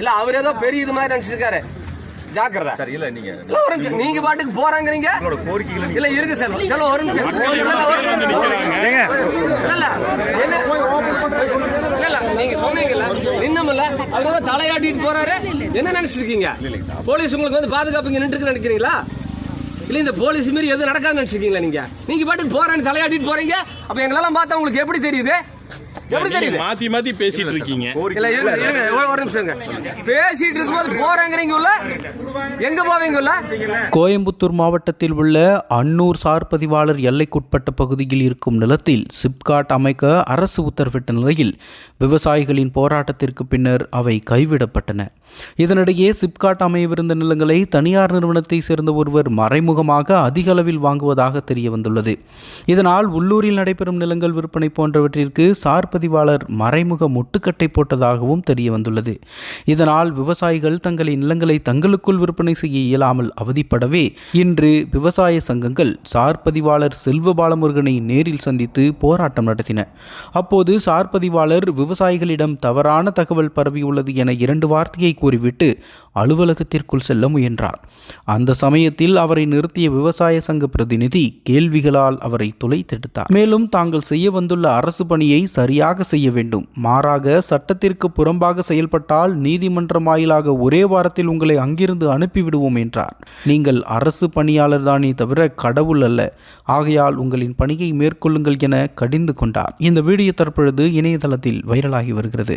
இல்ல அவர் ஏதோ பெரிய இது மாதிரி நினைச்சிருக்காரு. ஜாக்கிரதை? சார் இல்ல நீங்க பாட்டுக்கு போறாங்கறீங்க? கோரிக்கைகளை இல்ல இருக்கு செல்வம். செல்வம் ஒரு நிமிஷம். இல்ல, இல்ல, நீங்க சொன்னீங்கல்ல நின்னமில்ல. அவர் வந்து தலையாட்டிட்டு போறாரு. என்ன நினைச்சிருக்கீங்க? போலீஸ் உங்களுக்கு வந்து பாதுகாப்பு நின்று நினைக்கிறீங்களா? இல்ல இந்த போலீஸ் மீறி எதுவும் நடக்காதுன்னு நினைச்சிருக்கீங்களா நீங்க? நீங்க பாட்டுக்கு போறேன்னு தலையாட்டிட்டு போறீங்க. அப்ப எங்களெல்லாம் பார்த்தா உங்களுக்கு எப்படி தெரியுது? எப்படி தெரியுது? மாத்தி மாத்தி பேசிட்டு இருக்கீங்க. இல்ல இருங்க இருங்க ஒரு- ஒரு நிமிஷம். பேசிட்டு இருக்கும்போது போறாங்கறீங்க உள்ள எங்க போவீங்கல்ல? கோயம்புத்தூர் மாவட்டத்தில் உள்ள அன்னூர் சார் பதிவாளர் எல்லைக்குட்பட்ட பகுதியில் இருக்கும் நிலத்தில் சிப்காட் அமைக்க அரசு உத்தரவிட்ட நிலையில் விவசாயிகளின் போராட்டத்திற்கு பின்னர் அவை கைவிடப்பட்டன. இதனிடையே சிப்காட் அமையவிருந்த நிலங்களை தனியார் நிறுவனத்தை சேர்ந்த ஒருவர் மறைமுகமாக அதிக அளவில் வாங்குவதாக தெரிய வந்துள்ளது இதனால் உள்ளூரில் நடைபெறும் நிலங்கள் விற்பனை போன்றவற்றிற்கு சார் பதிவாளர் மறைமுக முட்டுக்கட்டை போட்டதாகவும் தெரிய வந்துள்ளது இதனால் விவசாயிகள் தங்களின் நிலங்களை தங்களுக்குள் விற்பனை செய்ய இயலாமல் அவதிப்படவே இன்று விவசாய சங்கங்கள் சார் பதிவாளர் செல்வ பாலமுருகனை நேரில் சந்தித்து போராட்டம் நடத்தின. அப்போது சார் பதிவாளர் விவசாயிகளிடம் தவறான தகவல் பரவியுள்ளது என இரண்டு வார்த்தையை கூறிவிட்டு அலுவலகத்திற்குள் செல்ல முயன்றார். அந்த சமயத்தில் அவரை நிறுத்திய விவசாய சங்க பிரதிநிதி கேள்விகளால் அவரை துளைத்தெடுத்தார். மேலும் தாங்கள் செய்ய வந்துள்ள அரசு பணியை சரியாக செய்ய வேண்டும். மாறாக சட்டத்திற்கு புறம்பாக செயல்பட்டால் நீதிமன்றம் வாயிலாக ஒரே வாரத்தில் உங்களை அங்கிருந்து அனுப்பிவிடுவோம் என்றார். நீங்கள் அரசு பணியாளர் தானே தவிர கடவுள் அல்ல. ஆகையால் உங்களின் பணியை மேற்கொள்ளுங்கள் என கடிந்து கொண்டார். இந்த வீடியோ தற்பொழுது இணையதளத்தில் வைரலாகி வருகிறது.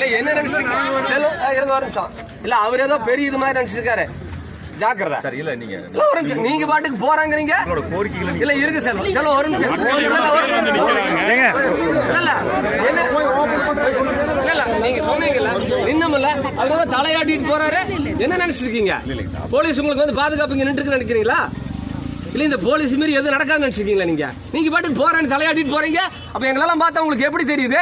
இல்ல என்ன நினைச்சிருக்கீங்க? செல்வம் ஆ, இருங்க ஒரு நிமிஷம். இல்ல அவர் ஏதோ பெரிய இது மாதிரி நினைச்சிருக்காரு. ஜாக்கிரதை. சார் இல்ல நீங்க இல்ல ஒரு நிமிஷம். நீங்க பாட்டுக்கு போறாங்கறீங்க? உங்களோட கோரிக்கைகளை நீங்க இல்ல இருக்கு செல்வம் செல்வம் ஒரு நிமிஷம். இல்ல, நீங்க சொன்னீங்கல்ல. அவர் வந்து தலையாட்டிட்டு போறாரு. என்ன நினைச்சிருக்கீங்க? போலீஸ் உங்களுக்கு வந்து பாதுகாப்பு இங்க நின்று நினைக்கிறீங்களா? இல்ல இந்த போலீஸ் மீறி எதுவும் நடக்காதுன்னு நினைச்சிருக்கீங்களா நீங்க? நீங்க பாட்டுக்கு போறேன்னு தலையாட்டிட்டு போறீங்க. அப்ப எங்களெல்லாம் பார்த்தா உங்களுக்கு எப்படி தெரியுது?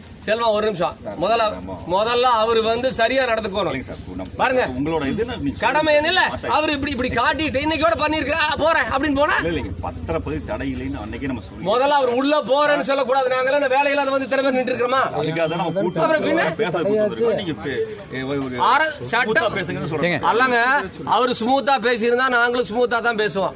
செல்வம் ஒரு நிமிஷம். முதல்ல முதல்ல அவர் வந்து சரியா நடந்துக்கணும். பாருங்க. உங்களோட இது என்ன நீங்க கடமை என்ன இல்ல? அவர் இப்படி இப்படி காட்டிட்டு இன்னைக்கோட பண்ணிருக்கா போறேன் அப்படின்னு போனா? இல்ல இல்லைங்க பத்திரப்பதிவு தடை இல்லைன்னு அன்னைக்கே நம்ம சொல்லி முதல்ல அவர் உள்ள போறேன்னு சொல்லக்கூடாது. நாங்க எல்லாம் வேலையில அதை வந்து பேர் நின்று இருக்கிறோமா? சட்டம் பேசுங்கன்னு சொல்றேன் அல்லங்க அவர் ஸ்மூத்தா பேசியிருந்தா நாங்களும் ஸ்மூத்தா தான் பேசுவோம்.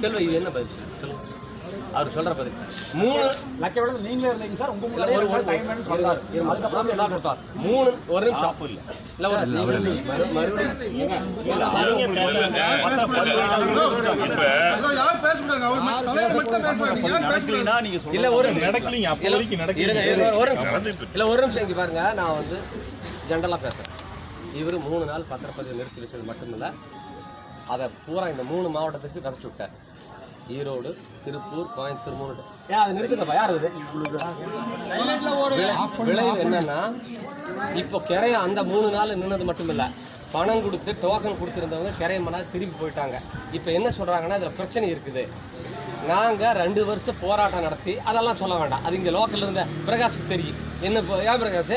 செல்வ இது என்ன பதில்? சொல்லுங்க. அவர் சொல்ற பதில். மூணு லக்கி விட நீங்களே இருந்தீங்க சார். உங்க இல்ல, ஒரு- ஒரு- அதுக்கப்புறம் எல்லாம் கொடுத்தார். மூணு ஒரு நிமிஷம். இல்ல. ஒரு மறு- மறுபடியும் இல்ல ஒரு. நடக்கலைங்க அப்போ இல்ல, வரைக்கும் நடக்கல இருங்க, இருங்க, ஒரு நிமிஷம். இல்ல ஒரு நிமிஷம் இங்க பாருங்க. நான் வந்து ஜென்ரலா பேசுறேன். இவரு மூணு நாள் பத்திரப்பதிவு நிறுத்தி வச்சது மட்டுமில்ல. அதை பூரா இந்த மூணு மாவட்டத்துக்கு நடத்தி விட்டார் ஈரோடு திருப்பூர் கோயம்புத்தூர் மூணு ஏன் அதை நிறுத்துங்கப்பா. யார் அது விளைவு என்னன்னா இப்போ கிரையை அந்த மூணு நாள் நின்னது இல்லை பணம் கொடுத்து டோக்கன் கொடுத்துருந்தவங்க கிரைய மணி திரும்பி போயிட்டாங்க. இப்போ என்ன சொல்கிறாங்கன்னா இதில் பிரச்சனை இருக்குது. நாங்கள் ரெண்டு வருஷம் போராட்டம் நடத்தி அதெல்லாம் சொல்ல வேண்டாம். அது இங்கே லோக்கல்ல இருந்த பிரகாஷுக்கு தெரியும். என்ன ஏன் பிரகாஷ்?